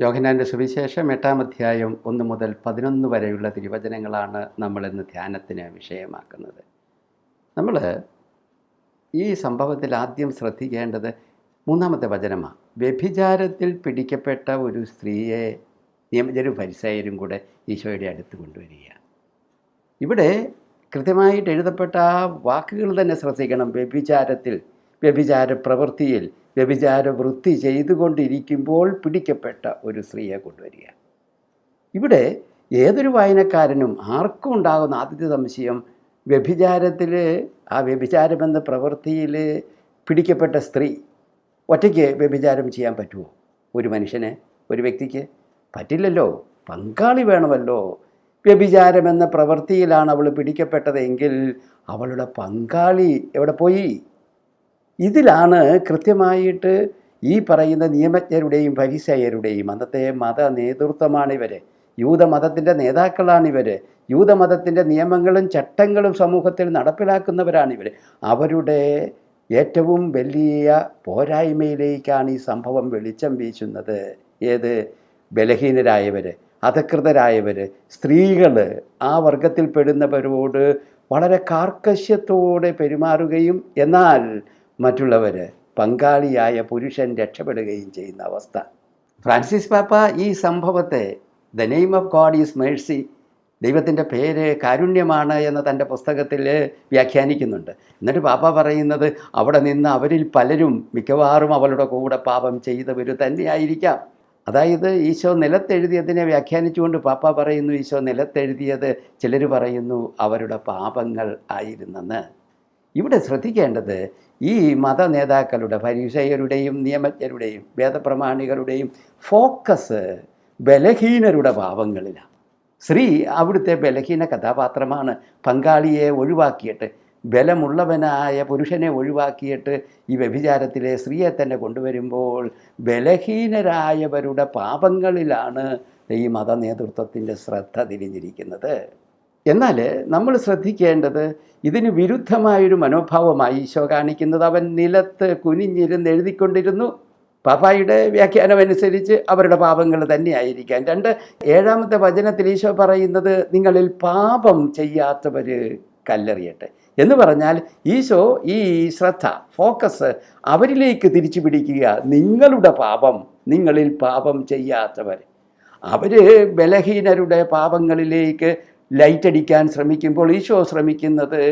യോഹനാന്റെ സുവിശേഷം എട്ടാം അധ്യായം ഒന്ന് മുതൽ പതിനൊന്ന് വരെയുള്ള തിരുവചനങ്ങളാണ് നമ്മളിന്ന് ധ്യാനത്തിന് വിഷയമാക്കുന്നത്. നമ്മൾ ഈ സംഭവത്തിൽ ആദ്യം ശ്രദ്ധിക്കേണ്ടത് മൂന്നാമത്തെ വചനമാണ് വ്യഭിചാരത്തിൽ പിടിക്കപ്പെട്ട ഒരു സ്ത്രീയെ നിയമജരും പരിസയരും കൂടെ ഈശോയുടെ അടുത്ത് കൊണ്ടുവരിക ഇവിടെ കൃത്യമായിട്ട് എഴുതപ്പെട്ട ആ വാക്കുകൾ തന്നെ ശ്രദ്ധിക്കണം. വ്യഭിചാരത്തിൽ വ്യഭിചാര പ്രവൃത്തിയിൽ വ്യഭിചാര വൃത്തി ചെയ്തുകൊണ്ടിരിക്കുമ്പോൾ പിടിക്കപ്പെട്ട ഒരു സ്ത്രീയെ കൊണ്ടുവരിക. ഇവിടെ ഏതൊരു വായനക്കാരനും ആർക്കും ഉണ്ടാകുന്ന ആദ്യത്തെ സംശയം വ്യഭിചാരത്തിൽ ആ വ്യഭിചാരമെന്ന പ്രവൃത്തിയിൽ പിടിക്കപ്പെട്ട സ്ത്രീ ഒറ്റയ്ക്ക് വ്യഭിചാരം ചെയ്യാൻ പറ്റുമോ? ഒരു മനുഷ്യന് ഒരു വ്യക്തിക്ക്? പറ്റില്ലല്ലോ. പങ്കാളി വേണമല്ലോ. വ്യഭിചാരമെന്ന പ്രവൃത്തിയിലാണ് അവൾ പിടിക്കപ്പെട്ടതെങ്കിൽ അവളുടെ പങ്കാളി എവിടെ പോയി? ഇതിലാണ് കൃത്യമായിട്ട് ഈ പറയുന്ന നിയമജ്ഞരുടെയും പരിസയരുടെയും അന്നത്തെ മത നേതൃത്വമാണിവർ യൂതമതത്തിന്റെ നേതാക്കളാണിവർ യൂതമതത്തിന്റെ നിയമങ്ങളും ചട്ടങ്ങളും സമൂഹത്തിൽ നടപ്പിലാക്കുന്നവരാണിവർ അവരുടെ ഏറ്റവും വലിയ പോരായ്മയിലേക്കാണ് ഈ സംഭവം വെളിച്ചം വീശുന്നത്. ഏത്? ബലഹീനരായവർ അധകൃതരായവർ സ്ത്രീകൾ ആ വർഗത്തിൽപ്പെടുന്നവരോട് വളരെ കാർക്കശ്യത്തോടെ പെരുമാറുകയും എന്നാൽ മറ്റുള്ളവർ പങ്കാളിയായ പുരുഷൻ രക്ഷപ്പെടുകയും ചെയ്യുന്ന അവസ്ഥ. ഫ്രാൻസിസ് പാപ്പ ഈ സംഭവത്തെ the name of God is mercy ദൈവത്തിന്റെ പേര് കാരുണ്യമാണ് എന്ന് തന്റെ പുസ്തകത്തിൽ വ്യാഖ്യാനിക്കുന്നുണ്ട്. എന്നിട്ട് പാപ്പ പറയുന്നത് അവിടെ നിന്ന് അവരിൽ പലരും മിക്കവാറും അവളുടെ കൂടെ പാപം ചെയ്തവർ തന്നെയായിരിക്കാം. അതായത് ഈശോ നിലത്തെഴുതിയതിനെ വ്യാഖ്യാനിച്ചുകൊണ്ട് പാപ്പ പറയുന്നു ഈശോ നിലത്തെഴുതിയത് ചിലർ പറയുന്നു അവരുടെ പാപങ്ങൾ ആയിരുന്നെന്ന്. ഇവിടെ ശ്രദ്ധിക്കേണ്ടത് ഈ മത നേതാക്കളുടെ പരീക്ഷയരുടെയും നിയമജ്ഞരുടെയും വേദപ്രമാണികളുടെയും ഫോക്കസ് ബലഹീനരുടെ പാപങ്ങളിലാണ് സ്ത്രീ അവിടുത്തെ ബലഹീന കഥാപാത്രമാണ് പങ്കാളിയെ ഒഴിവാക്കിയിട്ട് ബലമുള്ളവനായ പുരുഷനെ ഒഴിവാക്കിയിട്ട് ഈ വ്യഭിചാരത്തിലെ സ്ത്രീയെ തന്നെ കൊണ്ടുവരുമ്പോൾ ബലഹീനരായവരുടെ പാപങ്ങളിലാണ് ഈ മത നേതൃത്വത്തിന്റെ ശ്രദ്ധ തിരിഞ്ഞിരിക്കുന്നത്. എന്നാൽ നമ്മൾ ശ്രദ്ധിക്കേണ്ടത് ഇതിന് വിരുദ്ധമായൊരു മനോഭാവമായി ഈശോ കാണിക്കുന്നത് അവൻ നിലത്ത് കുനിഞ്ഞിരുന്ന് എഴുതിക്കൊണ്ടിരുന്നു. പാപ്പായുടെ വ്യാഖ്യാനമനുസരിച്ച് അവരുടെ പാപങ്ങൾ തന്നെയായിരിക്കാം. രണ്ട് ഏഴാമത്തെ വചനത്തിൽ ഈശോ പറയുന്നത് നിങ്ങളിൽ പാപം ചെയ്യാത്തവർ കല്ലെറിയട്ടെ. എന്ന് പറഞ്ഞാൽ ഈശോ ഈ ശ്രദ്ധ ഫോക്കസ് അവരിലേക്ക് തിരിച്ചു പിടിക്കുക. നിങ്ങളുടെ പാപം നിങ്ങളിൽ പാപം ചെയ്യാത്തവർ. അവർ ബലഹീനരുടെ പാപങ്ങളിലേക്ക് ലൈറ്റ് അടിക്കാൻ ശ്രമിക്കുമ്പോൾ ഈശോ ശ്രമിക്കുന്നത്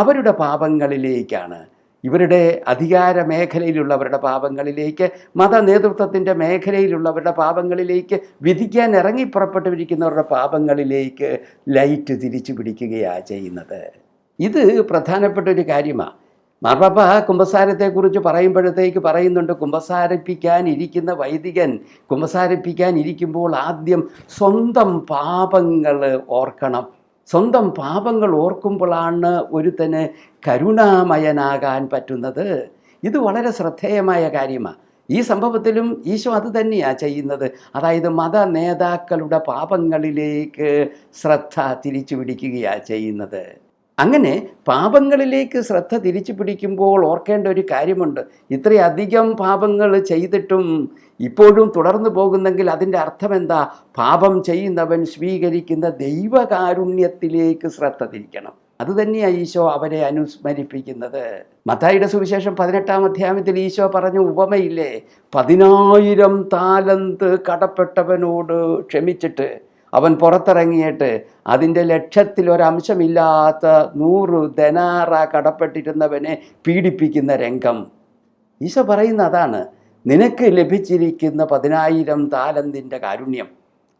അവരുടെ പാപങ്ങളിലേക്കാണ്. ഇവരുടെ അധികാര മേഖലയിലുള്ളവരുടെ പാപങ്ങളിലേക്ക് മത നേതൃത്വത്തിന്റെ മേഖലയിലുള്ളവരുടെ പാപങ്ങളിലേക്ക് വിധിക്കാൻ ഇറങ്ങി പുറപ്പെട്ടിരിക്കുന്നവരുടെ പാപങ്ങളിലേക്ക് ലൈറ്റ് തിരിച്ചു പിടിക്കുകയാണ് ചെയ്യുന്നത്. ഇത് പ്രധാനപ്പെട്ട ഒരു കാര്യമാണ് മാർപ്പാപ്പ കുമ്പസാരത്തെക്കുറിച്ച് പറയുമ്പോഴത്തേക്ക് പറയുന്നുണ്ട് കുമ്പസാരിപ്പിക്കാൻ ഇരിക്കുന്ന വൈദികൻ കുമ്പസാരിപ്പിക്കാൻ ഇരിക്കുമ്പോൾ ആദ്യം സ്വന്തം പാപങ്ങൾ ഓർക്കണം. സ്വന്തം പാപങ്ങൾ ഓർക്കുമ്പോഴാണ് ഒരുത്തന് കരുണാമയനാകാൻ പറ്റുന്നത്. ഇത് വളരെ ശ്രദ്ധേയമായ കാര്യമാണ് ഈ സംഭവത്തിലും ഈശോ അത് തന്നെയാണ് ചെയ്യുന്നത്. അതായത് മത നേതാക്കളുടെ പാപങ്ങളിലേക്ക് ശ്രദ്ധ തിരിച്ചു പിടിക്കുകയാണ് ചെയ്യുന്നത്. അങ്ങനെ പാപങ്ങളിലേക്ക് ശ്രദ്ധ തിരിച്ചു പിടിക്കുമ്പോൾ ഓർക്കേണ്ട ഒരു കാര്യമുണ്ട്. ഇത്രയധികം പാപങ്ങൾ ചെയ്തിട്ടും ഇപ്പോഴും തുടർന്നു പോകുന്നെങ്കിൽ അതിന്റെ അർത്ഥം എന്താ പാപം ചെയ്യുന്നവൻ സ്വീകരിക്കുന്ന ദൈവകാരുണ്യത്തിലേക്ക് ശ്രദ്ധ തിരിക്കണം. അതുതന്നെയാണ് ഈശോ അവരെ അനുസ്മരിപ്പിക്കുന്നത്. മത്തായിയുടെ സുവിശേഷം പതിനെട്ടാം അധ്യായത്തിൽ ഈശോ പറഞ്ഞ ഉപമയില്ലേ? പതിനായിരം താലന്ത് കടപ്പെട്ടവനോട് ക്ഷമിച്ചിട്ട് അവൻ പുറത്തിറങ്ങിയിട്ട് അതിന്റെ ലക്ഷത്തിൽ ഒരംശമില്ലാത്ത നൂറ് ധനാറ കടപ്പെട്ടിരുന്നവനെ പീഡിപ്പിക്കുന്ന രംഗം. ഈശോ പറയുന്ന അതാണ് നിനക്ക് ലഭിച്ചിരിക്കുന്ന പതിനായിരം താലന്തിന്റെ കാരുണ്യം.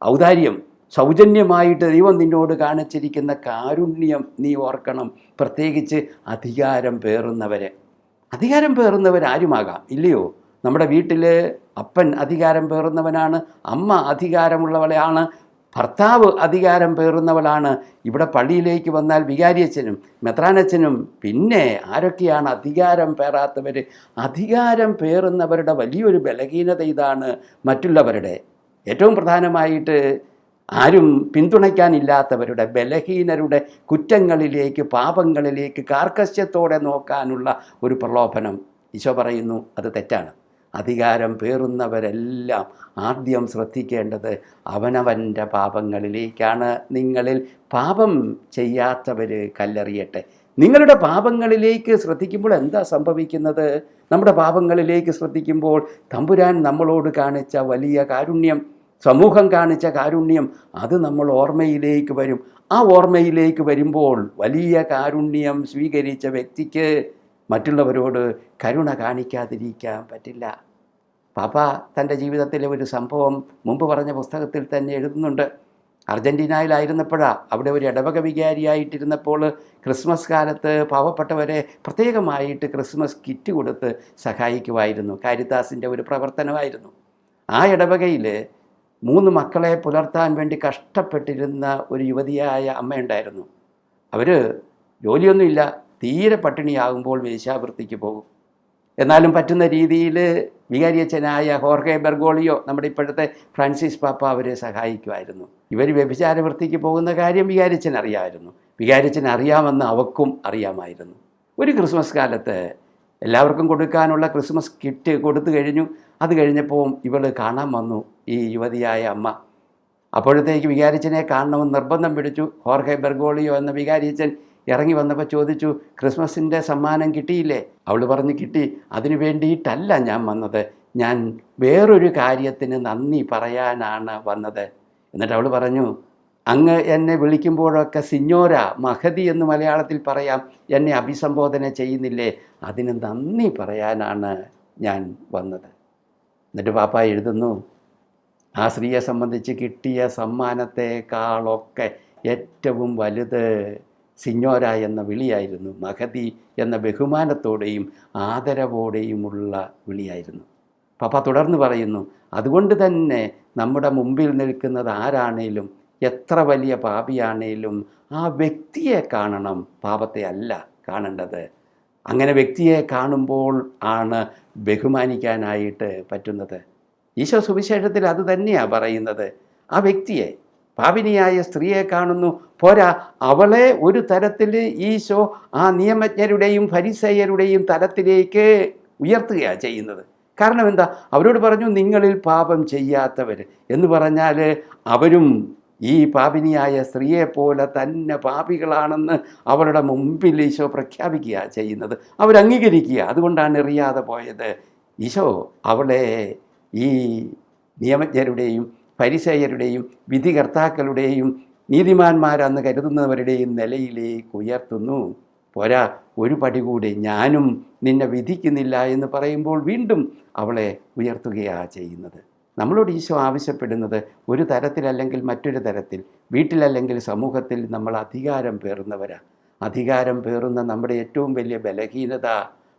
ഔദാര്യം സൗജന്യമായിട്ട് ദൈവം നിന്നോട് കാണിച്ചിരിക്കുന്ന കാരുണ്യം നീ ഓർക്കണം. പ്രത്യേകിച്ച് അധികാരം പേറുന്നവരെ. അധികാരം പേറുന്നവരാരുമാകാം ഇല്ലയോ? നമ്മുടെ വീട്ടിൽ അപ്പൻ അധികാരം പേറുന്നവനാണ് അമ്മ അധികാരമുള്ളവളെയാണ് ഭർത്താവ് അധികാരം പേറുന്നവളാണ്. ഇവിടെ പള്ളിയിലേക്ക് വന്നാൽ വികാരിയച്ഛനും മെത്രാനച്ഛനും പിന്നെ ആരൊക്കെയാണ് അധികാരം പേറാത്തവർ അധികാരം പേറുന്നവരുടെ വലിയൊരു ബലഹീനത ഇതാണ് മറ്റുള്ളവരുടെ. ഏറ്റവും പ്രധാനമായിട്ട് ആരും പിന്തുണയ്ക്കാനില്ലാത്തവരുടെ ബലഹീനരുടെ കുറ്റങ്ങളിലേക്ക് പാപങ്ങളിലേക്ക് കാർക്കശ്യത്തോടെ നോക്കാനുള്ള ഒരു പ്രലോഭനം ഈശോ പറയുന്നു. അത് തെറ്റാണ്. അധികാരം പേറുന്നവരെല്ലാം ആദ്യം ശ്രദ്ധിക്കേണ്ടത് അവനവന്റെ പാപങ്ങളിലേക്കാണ്. നിങ്ങളിൽ പാപം ചെയ്യാത്തവർ കല്ലെറിയട്ടെ. നിങ്ങളുടെ പാപങ്ങളിലേക്ക് ശ്രദ്ധിക്കുമ്പോൾ എന്താ സംഭവിക്കുന്നത്? നമ്മുടെ പാപങ്ങളിലേക്ക് ശ്രദ്ധിക്കുമ്പോൾ തമ്പുരാൻ നമ്മളോട് കാണിച്ച വലിയ കാരുണ്യം സമൂഹം കാണിച്ച കാരുണ്യം അത് നമ്മൾ ഓർമ്മയിലേക്ക് വരും. ആ ഓർമ്മയിലേക്ക് വരുമ്പോൾ വലിയ കാരുണ്യം സ്വീകരിച്ച വ്യക്തിക്ക് മറ്റുള്ളവരോട് കരുണ കാണിക്കാതിരിക്കാൻ പറ്റില്ല. പാപ്പ തന്റെ ജീവിതത്തിലെ ഒരു സംഭവം മുമ്പ് പറഞ്ഞ പുസ്തകത്തിൽ തന്നെ എഴുതുന്നുണ്ട്. അർജന്റീനയിലായിരുന്നപ്പോഴാണ് അവിടെ ഒരു ഇടവക വികാരിയായിട്ടിരുന്നപ്പോൾ ക്രിസ്മസ് കാലത്ത് പാവപ്പെട്ടവരെ പ്രത്യേകമായിട്ട് ക്രിസ്മസ് കിറ്റ് കൊടുത്ത് സഹായിക്കുമായിരുന്നു. കാരിത്താസിന്റെ ഒരു പ്രവർത്തനമായിരുന്നു. ആ ഇടവകയിൽ മൂന്ന് മക്കളെ പുലർത്താൻ വേണ്ടി കഷ്ടപ്പെട്ടിരുന്ന ഒരു യുവതിയായ അമ്മയുണ്ടായിരുന്നു. അവർ ജോലിയൊന്നുമില്ല. തീരെ പട്ടിണിയാകുമ്പോൾ വേശ്യാവൃത്തിക്ക് പോകും. എന്നാലും പറ്റുന്ന രീതിയിൽ വികാരിയച്ഛനായ ഹോർഹെ ബെർഗോളിയോ നമ്മുടെ ഇപ്പോഴത്തെ ഫ്രാൻസിസ് പാപ്പ അവരെ സഹായിക്കുമായിരുന്നു. ഇവർ വ്യഭിചാര വൃത്തിക്ക് പോകുന്ന കാര്യം വികാരിച്ചൻ അറിയാമായിരുന്നു. വികാരിച്ചൻ അറിയാമെന്ന് അവക്കും അറിയാമായിരുന്നു. ഒരു ക്രിസ്മസ് കാലത്ത് എല്ലാവർക്കും കൊടുക്കാനുള്ള ക്രിസ്മസ് കിറ്റ് കൊടുത്തു കഴിഞ്ഞു. അത് കഴിഞ്ഞപ്പോൾ ഇവൾ കാണാൻ വന്നു ഈ യുവതിയായ അമ്മ. അപ്പോഴത്തേക്ക് വികാരിച്ചനെ കാണണമെന്ന് നിർബന്ധം പിടിച്ചു. ഹോർഹെ ബെർഗോളിയോ എന്ന വികാരിച്ചൻ ഇറങ്ങി വന്നപ്പോൾ ചോദിച്ചു ക്രിസ്മസിന്റെ സമ്മാനം കിട്ടിയില്ലേ? അവൾ പറഞ്ഞ് കിട്ടി. അതിനു വേണ്ടിയിട്ടല്ല ഞാൻ വന്നത്. ഞാൻ വേറൊരു കാര്യത്തിന് നന്ദി പറയാനാണ് വന്നത്. എന്നിട്ട് അവൾ പറഞ്ഞു അങ്ങ് എന്നെ വിളിക്കുമ്പോഴൊക്കെ സിഞ്ഞോര മഹതി എന്ന് മലയാളത്തിൽ പറയാം. എന്നെ അഭിസംബോധന ചെയ്യുന്നില്ലേ? അതിന് നന്ദി പറയാനാണ് ഞാൻ വന്നത്. എന്നിട്ട് പാപ്പ എഴുതുന്നു ആ സ്ത്രീയെ സംബന്ധിച്ച് കിട്ടിയ സമ്മാനത്തെക്കാളൊക്കെ ഏറ്റവും വലുത് സിഞ്ഞോര എന്ന വിളിയായിരുന്നു. മഹതി എന്ന ബഹുമാനത്തോടെയും ആദരവോടെയുമുള്ള വിളിയായിരുന്നു. പപ്പ തുടർന്ന് പറയുന്നു അതുകൊണ്ട് തന്നെ നമ്മുടെ മുമ്പിൽ നിൽക്കുന്നത് ആരാണേലും എത്ര വലിയ പാപിയാണേലും ആ വ്യക്തിയെ കാണണം. പാപത്തെ അല്ല കാണേണ്ടത്. അങ്ങനെ വ്യക്തിയെ കാണുമ്പോൾ ആണ് ബഹുമാനിക്കാനായിട്ട് പറ്റുന്നത്. ഈശോ സുവിശേഷത്തിൽ അത് തന്നെയാണ് പറയുന്നത്. ആ വ്യക്തിയെ പാപിനിയായ സ്ത്രീയെ കാണുന്നു. പോരാ അവളെ ഒരു തരത്തിൽ ഈശോ ആ നിയമജ്ഞരുടെയും ഫരിസയരുടെയും തലത്തിലേക്ക് ഉയർത്തുകയാണ് ചെയ്യുന്നത്. കാരണം എന്താ? അവരോട് പറഞ്ഞു നിങ്ങളിൽ പാപം ചെയ്യാത്തവർ. എന്ന് പറഞ്ഞാൽ അവരും ഈ പാപിനിയായ സ്ത്രീയെ പോലെ തന്നെ പാപികളാണെന്ന് അവരുടെ മുമ്പിൽ ഈശോ പ്രഖ്യാപിക്കുക ചെയ്യുന്നത്. അവരംഗീകരിക്കുക അതുകൊണ്ടാണ് എറിയാതെ പോയത്. ഈശോ അവളെ ഈ നിയമജ്ഞരുടെയും പരിസയരുടെയും വിധികർത്താക്കളുടെയും നീതിമാന്മാരെന്ന് കരുതുന്നവരുടെയും നിലയിലേക്ക് ഉയർത്തുന്നു. പോരാ ഒരു പടി കൂടി ഞാനും നിന്നെ വിധിക്കുന്നില്ല എന്ന് പറയുമ്പോൾ വീണ്ടും അവളെ ഉയർത്തുകയാണ് ചെയ്യുന്നത്. നമ്മളോട് ഈശോ ആവശ്യപ്പെടുന്നത് ഒരു തരത്തിലല്ലെങ്കിൽ മറ്റൊരു തരത്തിൽ വീട്ടിലല്ലെങ്കിൽ സമൂഹത്തിൽ നമ്മൾ അധികാരം പേറുന്നവരാണ് അധികാരം പേറുന്ന നമ്മുടെ ഏറ്റവും വലിയ ബലഹീനത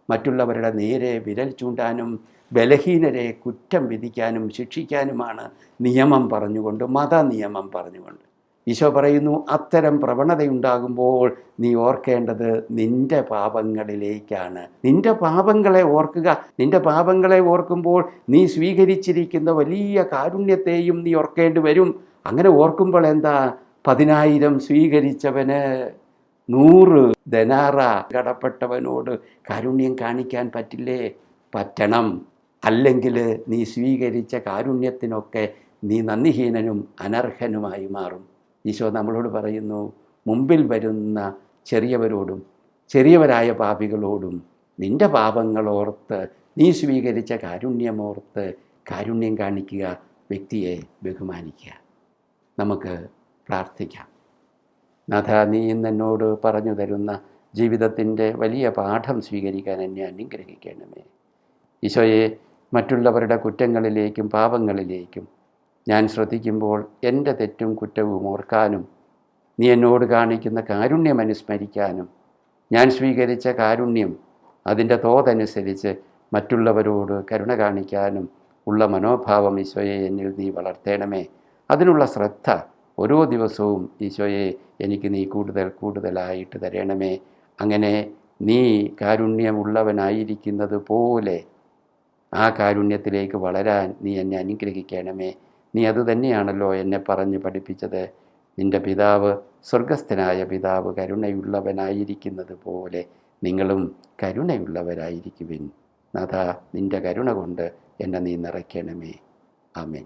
മറ്റുള്ളവരുടെ നേരെ വിരൽ ചൂണ്ടാനും ബലഹീനരെ കുറ്റം വിധിക്കാനും ശിക്ഷിക്കാനുമാണ് നിയമം പറഞ്ഞുകൊണ്ട് മത നിയമം പറഞ്ഞുകൊണ്ട്. ഈശോ പറയുന്നു അത്തരം പ്രവണതയുണ്ടാകുമ്പോൾ നീ ഓർക്കേണ്ടത് നിന്റെ പാപങ്ങളിലേക്കാണ്. നിന്റെ പാപങ്ങളെ ഓർക്കുക. നിന്റെ പാപങ്ങളെ ഓർക്കുമ്പോൾ നീ സ്വീകരിച്ചിരിക്കുന്ന വലിയ കാരുണ്യത്തെയും നീ ഓർക്കേണ്ടി വരും. അങ്ങനെ ഓർക്കുമ്പോൾ എന്താ? പതിനായിരം സ്വീകരിച്ചവന് നൂറ് ധനാറ കടപ്പെട്ടവനോട് കാരുണ്യം കാണിക്കാൻ പറ്റില്ലേ? പറ്റണം. അല്ലെങ്കിൽ നീ സ്വീകരിച്ച കാരുണ്യത്തിനൊക്കെ നീ നന്ദിഹീനനും അനർഹനുമായി മാറും. ഈശോ നമ്മളോട് പറയുന്നു മുമ്പിൽ വരുന്ന ചെറിയവരോടും ചെറിയവരായ പാപികളോടും നിന്റെ പാപങ്ങളോർത്ത് നീ സ്വീകരിച്ച കാരുണ്യമോർത്ത് കാരുണ്യം കാണിക്കുക വ്യക്തിയെ ബഹുമാനിക്കുക. നമുക്ക് പ്രാർത്ഥിക്കാം. നാഥ നീ ഇന്ന് എന്നോട് പറഞ്ഞു തരുന്ന ജീവിതത്തിന്റെ വലിയ പാഠം സ്വീകരിക്കാൻ എന്നെ അനുഗ്രഹിക്കണമേ. ഈശോയെ മറ്റുള്ളവരുടെ കുറ്റങ്ങളിലേക്കും പാപങ്ങളിലേക്കും ഞാൻ ശ്രദ്ധിക്കുമ്പോൾ എന്റെ തെറ്റും കുറ്റവും ഓർക്കാനും നീ എന്നോട് കാണിക്കുന്ന കാരുണ്യം അനുസ്മരിക്കാനും ഞാൻ സ്വീകരിച്ച കാരുണ്യം അതിന്റെ തോതനുസരിച്ച് മറ്റുള്ളവരോട് കരുണ കാണിക്കാനും ഉള്ള മനോഭാവം ഈശോയെ എന്നിൽ നീ വളർത്തേണമേ. അതിനുള്ള ശ്രദ്ധ ഓരോ ദിവസവും ഈശോയെ എനിക്ക് നീ കൂടുതൽ കൂടുതലായിട്ട് തരണമേ. അങ്ങനെ നീ കാരുണ്യമുള്ളവനായിരിക്കുന്നത് പോലെ ആ കാരുണ്യത്തിലേക്ക് വളരാൻ നീ എന്നെ അനുഗ്രഹിക്കണമേ. നീ അതുതന്നെയാണല്ലോ എന്നെ പറഞ്ഞ് പഠിപ്പിച്ചത്. നിന്റെ പിതാവ് സ്വർഗസ്ഥനായ പിതാവ് കരുണയുള്ളവനായിരിക്കുന്നത് പോലെ നിങ്ങളും കരുണയുള്ളവരായിരിക്കുവിൻ. നാഥ നിന്റെ കരുണ കൊണ്ട് എന്നെ നീ നിറയ്ക്കണമേ. ആമേൻ.